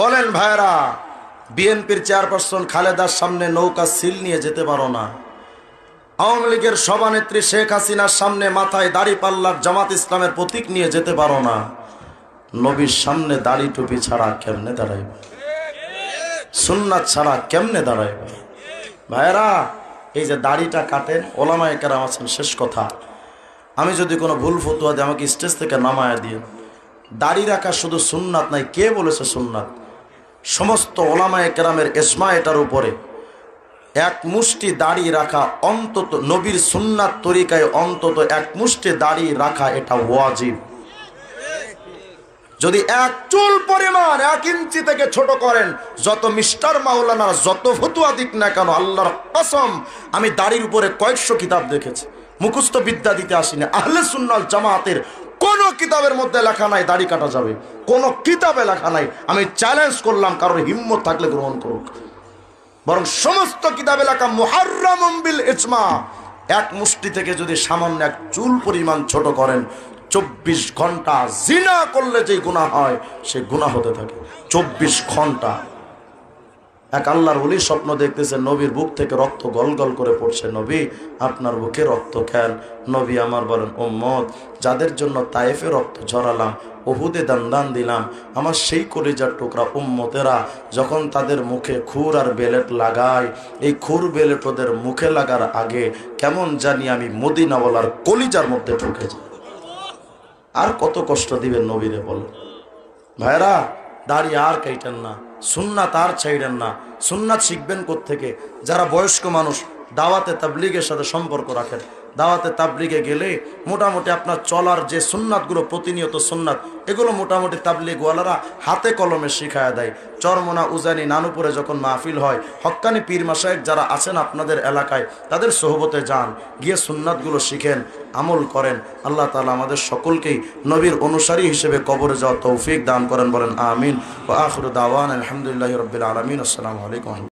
বলেন ভাইরা বিএনপির চেয়ারপারসন খালেদার সামনে নৌকা সিল নিয়ে যেতে পারো না। আওয়ামী লীগের সভানেত্রী শেখ হাসিনার সামনে মাথায় দাড়ি পাল্লার জামাত ইসলামের প্রতীক নিয়ে যেতে পারো না। নবীর সামনে দাড়ি টুপি ছাড়া কেমনে দাঁড়াইবে? সুন্নাত ছাড়া কেমনে দাঁড়াইবে? ভাইরা এই যে দাড়িটা কাটেন, ওলামায় কেরাম আছেন, শেষ কথা। আমি যদি কোনো ভুল ফতুয়া দিই, আমাকে স্টেজ থেকে নামায় দিয়ে দাড়ি রাখা শুধু সুন্নাত নাই, কে বলেছে সুন্নাত? সমস্ত ওলামায় কেরামের এসমা এটার উপরে এক মুষ্টি দাড়ি রাখা, অন্তত নবীর সুন্নাত তরিকায় অন্তত এক মুষ্টি দাড়ি রাখা এটা ওয়াজিব। যদি এক চুল পরিমাণ এক ইঞ্চি থেকে ছোট করেন, যত মিস্টার মাওলানার যত ফতুয়া দিক না কেন, আল্লাহর কসম, আমি দাড়ির উপরে কয়েকশো কিতাব দেখেছি। মুখস্থ বিদ্যা দিতে আসিনি। আহলে সুন্নাল জামাতের কোন কিতাবের মধ্যে লেখা নাই, দাড়ি কাটা যাবে। কোন কিতাবে লেখা নাই। আমি চ্যালেঞ্জ করলাম, কারোর হিম্মত থাকলে গ্রহণ করুক। বরং সমস্ত কিতাবে লেখা মুহাররাম বিল ইজমা। এক মুষ্টি থেকে যদি সামান্য এক চুল পরিমাণ ছোট করেন, চব্বিশ ঘণ্টা জিনা করলে যে গুণা হয়, সে গুণা হতে থাকে। চব্বিশ ঘণ্টা। এক আল্লাহর ওলি স্বপ্ন দেখতেছে, নবীর বুক থেকে রক্ত গল গল করে পড়ছে। নবী, আপনার বুকে রক্ত খেল নবী আমার বলেন ওম্মদ যাদের জন্য তায়েফে রক্ত ঝরালাম ওহুদে দান দান দিলাম, আমার সেই কলিজার টুকরা উম্মতেরা যখন তাদের মুখে খুর আর বেলেট লাগায়, এই খুর বেলেট ওদের মুখে লাগার আগে কেমন জানি আমি মদিনাওয়ালার কলিজার মধ্যে ঢুকে যাই। আর কত কষ্ট দিবেন নবীরে বল ভাইরা দাড়ি আর কাইটেন না, সুন্নাত তার ছাইড়েন না। সুন্নাত শিখবেন থেকে যারা বয়স্ক মানুষ দাওয়াতে তাবলিগের সাথে সম্পর্ক রাখেন। দাওয়াতে তাবলিগে গেলে মোটামুটি আপনার চলার যে সুন্নাতগুলো, প্রতিনিয়ত সুন্নাত, এগুলো মোটামুটি তাবলিগওয়ালারা হাতে কলমে শিখায় দেয়। চরমনা, উজানি, নানুপুরে যখন মাহফিল হয়, হক্কানি পীর মাসায়েক যারা আছেন আপনাদের এলাকায়, তাদের সোহবতে যান, গিয়ে সুন্নাতগুলো শিখেন, আমল করেন। আল্লাহ তালা আমাদের সকলকেই নবীর অনুসারী হিসেবে কবরে যাওয়া তৌফিক দান করেন, বলেন আমিন। ও আখরুদ দাওয়ান আলহামদুলিল্লাহ রবিল আলমিন, আসসালামু আলাইকুম।